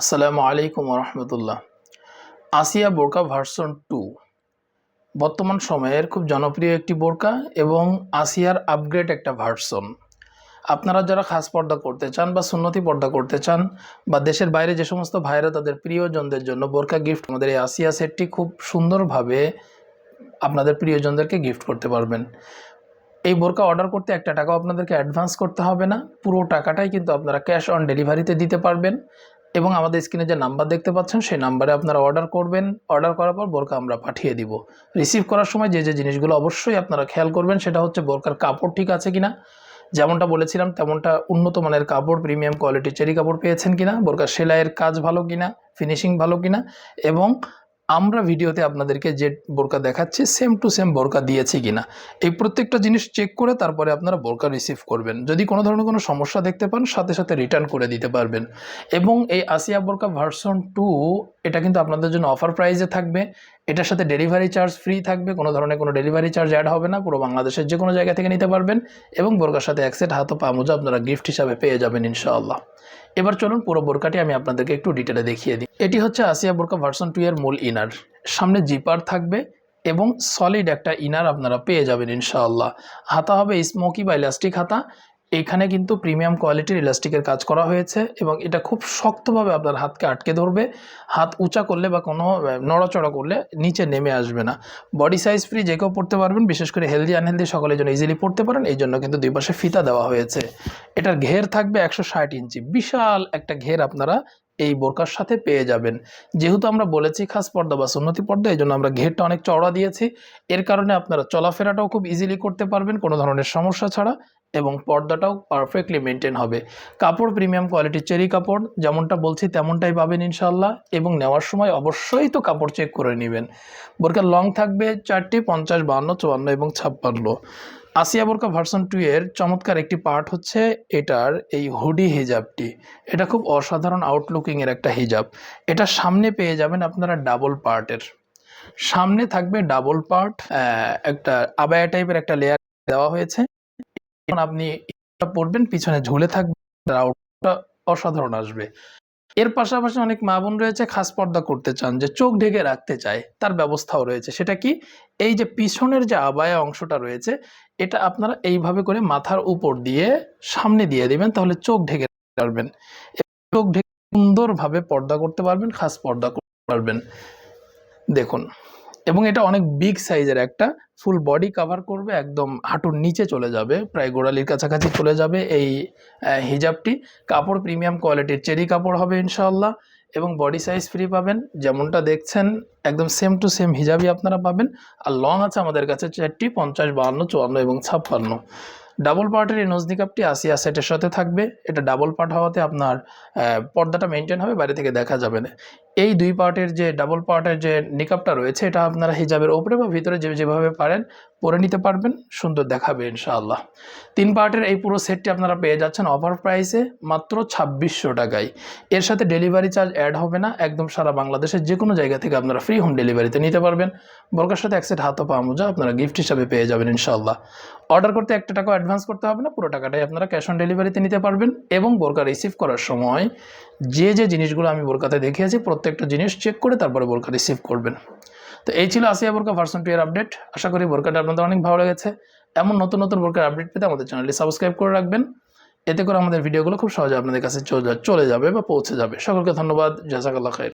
আসসালামু আলাইকুম রহমতুল্লাহ আসিয়া বোরকা ভার্সন টু। বর্তমান সময়ের খুব জনপ্রিয় একটি বোরকা এবং আসিয়ার আপগ্রেড একটা ভার্সন। আপনারা যারা খাস পর্দা করতে চান বা সুন্নতি পর্দা করতে চান বা দেশের বাইরে যে সমস্ত ভাইরা তাদের প্রিয়জনদের জন্য বোরকা গিফট, আমাদের এই আসিয়া সেটটি খুব সুন্দরভাবে আপনাদের প্রিয়জনদেরকে গিফট করতে পারবেন। এই বোরকা অর্ডার করতে একটা টাকাও আপনাদেরকে অ্যাডভান্স করতে হবে না। পুরো টাকাটাই কিন্তু আপনারা ক্যাশ অন ডেলিভারিতে দিতে পারবেন। এবং আমাদের স্ক্রিনে যে নাম্বার দেখতে পাচ্ছেন, সেই নাম্বারে আপনারা অর্ডার করবেন। অর্ডার করার পর বোরকা আমরা পাঠিয়ে দিব। রিসিভ করার সময় যে যে জিনিসগুলো অবশ্যই আপনারা খেয়াল করবেন, সেটা হচ্ছে বোরকার কাপড় ঠিক আছে কিনা? যেমনটা বলেছিলাম, তেমনটা উন্নত মানের কাপড় প্রিমিয়াম কোয়ালিটির চেরি কাপড় পেয়েছেন কিনা? বোরকার সেলাইয়ের কাজ ভালো কিনা? ফিনিশিং ভালো কিনা? এবং আমরা ভিডিওতে আপনাদেরকে যে বোরকা দেখাচ্ছি সেম টু সেম বোরকা দিয়েছি কিনা, এই প্রত্যেকটা জিনিস চেক করে তারপরে আপনারা বোরকা রিসিভ করবেন। যদি কোনো ধরনের কোনো সমস্যা দেখতে পান, সাথে সাথে রিটার্ন করে দিতে পারবেন। এবং এই আসিয়া বোরকা ভার্সন টু এটা কিন্তু আপনাদের জন্য অফার প্রাইসে থাকবে। এটার সাথে ডেলিভারি চার্জ ফ্রি থাকবে। কোনো ধরনের কোনো ডেলিভারি চার্জ অ্যাড হবে না। পুরো বাংলাদেশের যে কোনো জায়গা থেকে নিতে পারবেন। এবং বোরকার সাথে এক সেট হাত পা মোজা আপনারা গিফট হিসাবে পেয়ে যাবেন, ইনশাআল্লাহ। এবার চলুন পুরো বোরকাটি আমি আপনাদেরকে একটু ডিটেলে দেখিয়ে দিই। এটি হচ্ছে আসিয়া বোরকা ভার্সন টু এর মূল ইনার সামনে জিপার থাকবে এবং সলিড একটা ইনার আপনারা পেয়ে যাবেন ইনশাআল্লাহ। হাতা হবে স্মোকি বা ইলাস্টিক হাতা। এখানে কিন্তু প্রিমিয়াম কোয়ালিটির ইলাস্টিকের কাজ করা হয়েছে এবং এটা খুব শক্তভাবে আপনার হাতকে আটকে ধরবে। হাত উঁচা করলে বা কোনো নড়াচড়া করলে নিচে নেমে আসবে না। বডি সাইজ ফ্রি যে কেউ পড়তে পারবেন, বিশেষ করে হেলদি আনহেলদি সকলের জন্য ইজিলি পড়তে পারেন। এই জন্য কিন্তু দুই পাশে ফিতা দেওয়া হয়েছে। এটার ঘের থাকবে একশো ষাট ইঞ্চি। বিশাল একটা ঘের আপনারা এই বোরকার সাথে পেয়ে যাবেন। যেহেতু আমরা বলেছি খাস পর্দা বা সুন্নতি পর্দা, এই জন্য আমরা ঘেরটা অনেক চওড়া দিয়েছি। এর কারণে আপনারা চলাফেরাটাও খুব ইজিলি করতে পারবেন, কোনো ধরনের সমস্যা ছাড়া এবং পর্দাটাও পারফেক্টলি মেনটেন হবে। কাপড় প্রিমিয়াম কোয়ালিটির চেরি কাপড়, যেমনটা বলছি তেমনটাই পাবেন ইনশাল্লাহ এবং নেওয়ার সময় অবশ্যই তো কাপড় চেক করে নেবেন। বোরকার লং থাকবে চারটি, পঞ্চাশ, বাহান্ন, চুয়ান্ন এবং ছাপ্পান্ন। আসিয়া বোরকা ভার্সন টু এর চমৎকার একটি পার্ট হচ্ছে এটার এই হুডি হিজাবটি। এটা খুব অসাধারণ আউটলুকিংয়ের একটা হিজাব। এটা সামনে পেয়ে যাবেন আপনারা ডাবল পার্টের সামনে থাকবে ডাবল পার্ট একটা আবায়া টাইপের একটা লেয়ার দেওয়া হয়েছে। আপনি পড়বেন পিছনে ঝুলে থাকবে আউটটা অসাধারণ আসবে। এর পাশাপাশি অনেক মা বোন রয়েছে, খাস পর্দা করতে চান, যে চোখ ঢেকে রাখতে চায়, তার ব্যবস্থাও রয়েছে। সেটা কি? এই যে পিছনের যে আবায়া অংশটা রয়েছে এটা আপনারা এইভাবে করে মাথার উপর দিয়ে সামনে দিয়ে দিবেন, তাহলে চোখ ঢেকে পারবেন। চোখ ঢেকে সুন্দরভাবে পর্দা করতে পারবেন, খাস পর্দা করতে পারবেন। দেখুন, এবং এটা অনেক বিগ সাইজের একটা ফুল বডি কভার করবে, একদম হাঁটুর নিচে চলে যাবে, প্রায় গোড়ালির কাছাকাছি চলে যাবে এই হিজাবটি। কাপড় প্রিমিয়াম কোয়ালিটির চেরি কাপড় হবে ইনশাআল্লাহ। এবং বডি সাইজ ফ্রি পাবেন। যেমনটা দেখছেন, একদম সেম টু সেম হিজাবই আপনারা পাবেন। আর লং আছে আমাদের কাছে চারটি, পঞ্চাশ, বাহান্ন, চুয়ান্ন এবং ছাপ্পান্ন। ডাবল পার্টের এই নজনি কাপটি আসিয়া সেটের সাথে থাকবে। এটা ডাবল পার্ট হওয়াতে আপনার পর্দাটা মেনটেন হবে, বাইরে থেকে দেখা যাবে না। এই দুই পার্টের যে ডাবল পার্টের যে নিকাপটা রয়েছে, এটা আপনারা হিজাবের ওপরে বা ভিতরে যে, যেভাবে পারেন পরে নিতে পারবেন, সুন্দর দেখাবে ইনশাআল্লাহ। তিন পার্টের এই পুরো সেটটি আপনারা পেয়ে যাচ্ছেন অফার প্রাইসে মাত্র ছাব্বিশশো টাকায়। এর সাথে ডেলিভারি চার্জ অ্যাড হবে না, একদম সারা বাংলাদেশের যে কোনো জায়গা থেকে আপনারা ফ্রি হোম ডেলিভারিতে নিতে পারবেন। বোরকার সাথে এক সেট হাত পা মোজা আপনারা গিফট হিসাবে পেয়ে যাবেন ইনশাআল্লাহ। অর্ডার করতে একটা টাকা অ্যাডভান্স করতে হবে না, পুরো টাকাটাই আপনারা ক্যাশ অন ডেলিভারিতে নিতে পারবেন এবং বোরকা রিসিভ করার সময় যে যে জিনিসগুলো আমি বোরকাতে দেখিয়েছি, প্রত্যেকটা জিনিস চেক করে তারপরে বোরকা রিসিভ করবেন। তো এই ছিল আসিয়া বোরকা ভার্সন টু এর আপডেট আশা করি বোরকাটা আপনাদের অনেক ভালো লেগেছে। এমন নতুন নতুন বোরকার আপডেট পেতে আমাদের চ্যানেলটি সাবস্ক্রাইব করে রাখবেন। এতে করে আমাদের ভিডিওগুলো খুব সহজে আপনাদের কাছে চলে যাবে বা পৌঁছে যাবে। সকলকে ধন্যবাদ। জাজাকাল্লা খাই